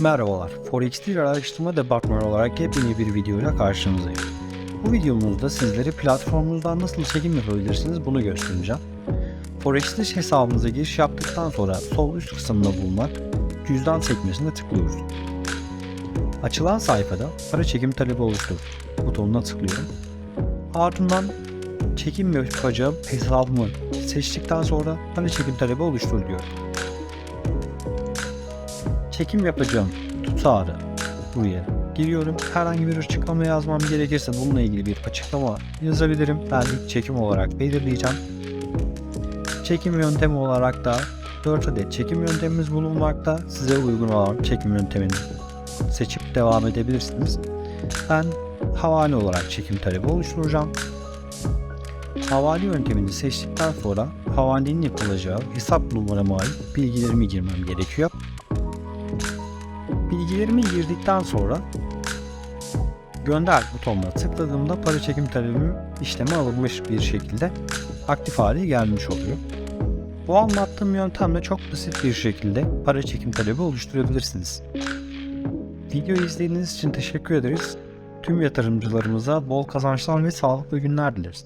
Merhabalar, Forex Deal Araştırma Departmanı olarak yepyeni bir videoyla karşınızdayım. Bu videomuzda sizlere platformunuzdan nasıl çekim yapabilirsiniz bunu göstereceğim. Forex Dish hesabınıza giriş yaptıktan sonra sol üst kısımda bulunan cüzdan sekmesine tıklıyoruz. Açılan sayfada para çekim talebi oluştur butonuna tıklıyorum. Ardından çekim yapacağım hesabımı seçtikten sonra para çekim talebi oluştur diyor. Çekim yapacağım tutarı buraya giriyorum. Herhangi bir açıklama yazmam gerekirse bununla ilgili bir açıklama yazabilirim. Ben ilk çekim olarak belirleyeceğim. Çekim yöntemi olarak da 4 adet çekim yöntemimiz bulunmakta. Size uygun olan çekim yöntemini seçip devam edebilirsiniz. Ben havale olarak çekim talebi oluşturacağım. Havale yöntemini seçtikten sonra havalenin yapılacağı hesap numarama ait bilgilerimi girmem gerekiyor. Bilgilerimi girdikten sonra gönder butonuna tıkladığımda para çekim talebim işleme alınmış bir şekilde aktif hale gelmiş oluyor. Bu anlattığım yöntemle çok basit bir şekilde para çekim talebi oluşturabilirsiniz. Videoyu izlediğiniz için teşekkür ederiz. Tüm yatırımcılarımıza bol kazançlar ve sağlıklı günler dileriz.